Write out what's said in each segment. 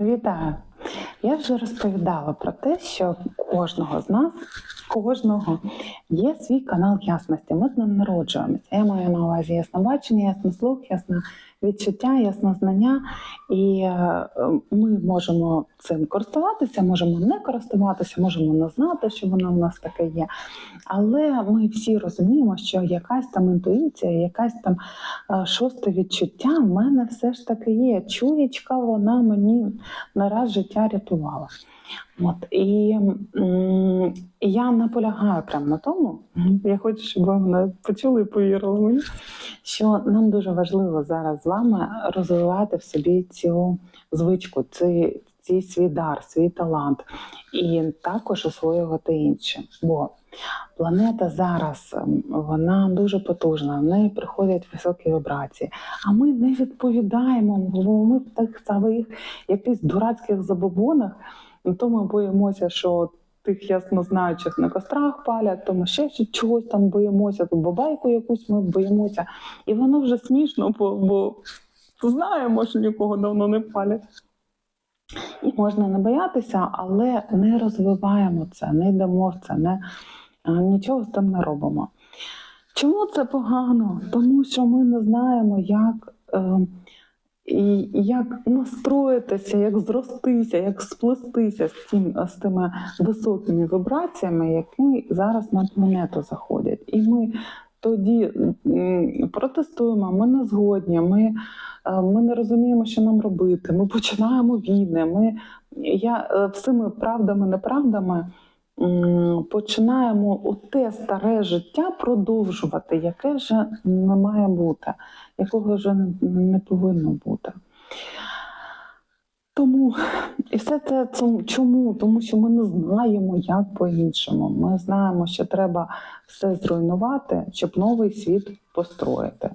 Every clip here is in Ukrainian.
Вітаю! Я вже розповідала про те, що кожного з нас, кожного є свій канал ясності. Ми з ним народжуємося. Я маю на увазі яснобачення, яснослух, ясне відчуття, яснознання. І е, ми можемо цим користуватися, можемо не користуватися, можемо не знати, що воно в нас таке є. Але ми всі розуміємо, що якась там інтуїція, якась там е, шосте відчуття в мене все ж таки є. Чуєчка, вона мені не раз життя рятувала. От і м, я наполягаю прямо на тому. Я хочу, щоб ви мене почули і повірили мені, що нам дуже важливо зараз з вами розвивати в собі цю звичку, цей, цей свій дар, свій талант, і також освоювати інше. Бо планета зараз ем, вона дуже потужна, в неї приходять високі вібрації. А ми не відповідаємо, бо ми в тих своїх якихось дурацьких забобонах. Ну, То ми боїмося, що тих яснознаючих на кострах палять, то ми ще чогось там боїмося, то бабайку якусь ми боїмося. І воно вже смішно, бо, бо знаємо, що нікого давно не палять. І можна не боятися, але не розвиваємо це, не йдемо в це, не, нічого з тим не робимо. Чому це погано? Тому що ми не знаємо, як. Е, і як настроїтися, як зростися, як сплестися з, тим, з тими високими вібраціями, які зараз на планету заходять. І ми тоді протестуємо, ми не згодні, ми, е, ми не розуміємо, що нам робити. Ми починаємо війни. Ми, я е, всіми правдами, неправдами починаємо те старе життя продовжувати, яке вже не має бути, якого вже не, повинно бути. Тому і все це чому? Тому що ми не знаємо, як по-іншому. Ми знаємо, що треба все зруйнувати, щоб новий світ построїти.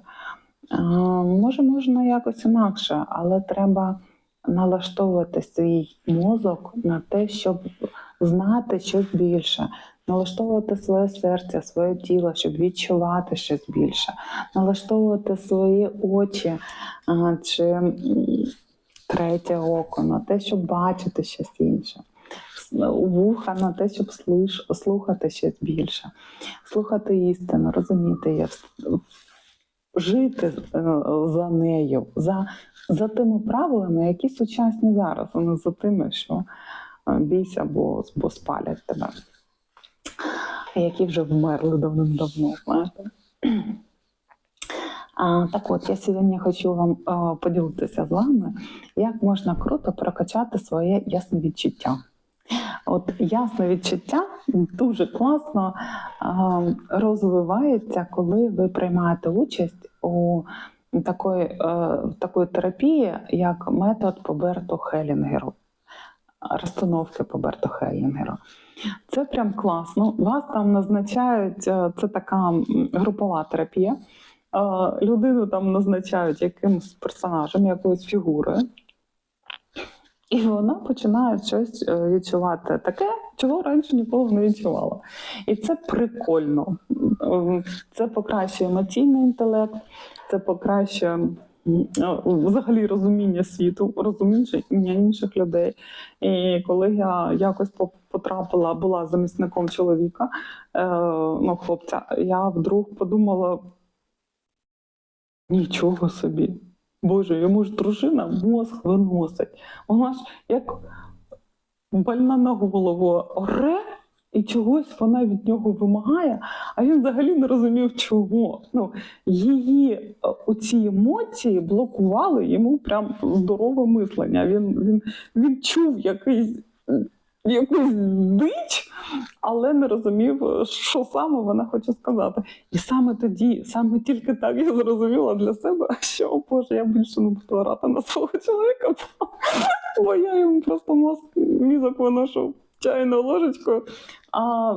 Може, можна якось інакше, але треба налаштовувати свій мозок на те, щоб знати щось більше, налаштовувати своє серце, своє тіло, щоб відчувати щось більше, налаштовувати свої очі чи третє око на те, щоб бачити щось інше. Вуха на те, щоб слухати щось більше, слухати істину, розуміти її, жити е, за нею, за, за тими правилами, які сучасні зараз, а не за тими, що бійся, бо, бо спалять тебе, які вже вмерли давним-давно. А, так от, я сьогодні хочу вам е, поділитися з вами, як можна круто прокачати своє ясне відчуття. От ясне відчуття дуже класно е, розвивається, коли ви приймаєте участь у такої, е, такої терапії, як метод по Берту Хелінгеру, розстановки по Берту Хелінгеру. Це прям класно. Вас там назначають, е, це така групова терапія. Е, Людину там назначають якимось персонажем, якоюсь фігурою. І вона починає щось е, відчувати таке, чого раніше ніколи не відчувала. І це прикольно. Це покращує емоційний інтелект, це покращує взагалі розуміння світу, розуміння інших людей. І коли я якось потрапила, була замісником чоловіка, е, ну, хлопця, я вдруг подумала: нічого собі. Боже, йому ж дружина мозг виносить. Вона ж як больна на голову оре, і чогось вона від нього вимагає, а він взагалі не розумів, чого. Ну, її е, оці емоції блокували йому прям здорове мислення. Він, він, він чув якийсь, якусь дич, але не розумів, що саме вона хоче сказати. І саме тоді, саме тільки так я зрозуміла для себе, що о Боже, я більше не буду орати на свого чоловіка, бо я йому просто мозк, мізок виношу чайною ложечкою. А,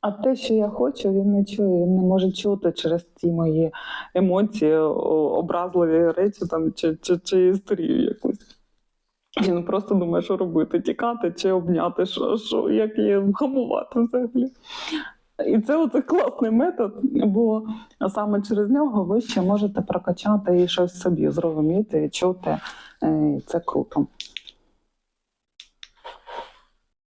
а те, що я хочу, він не чує, він не може чути через ті мої емоції, образливі речі там, чи, чи, чи історію якусь. Він просто думає, що робити, тікати чи обняти, що, що, як її вгамувати взагалі. І це оце класний метод, бо саме через нього ви ще можете прокачати і щось собі зрозуміти, чути. Е, Це круто.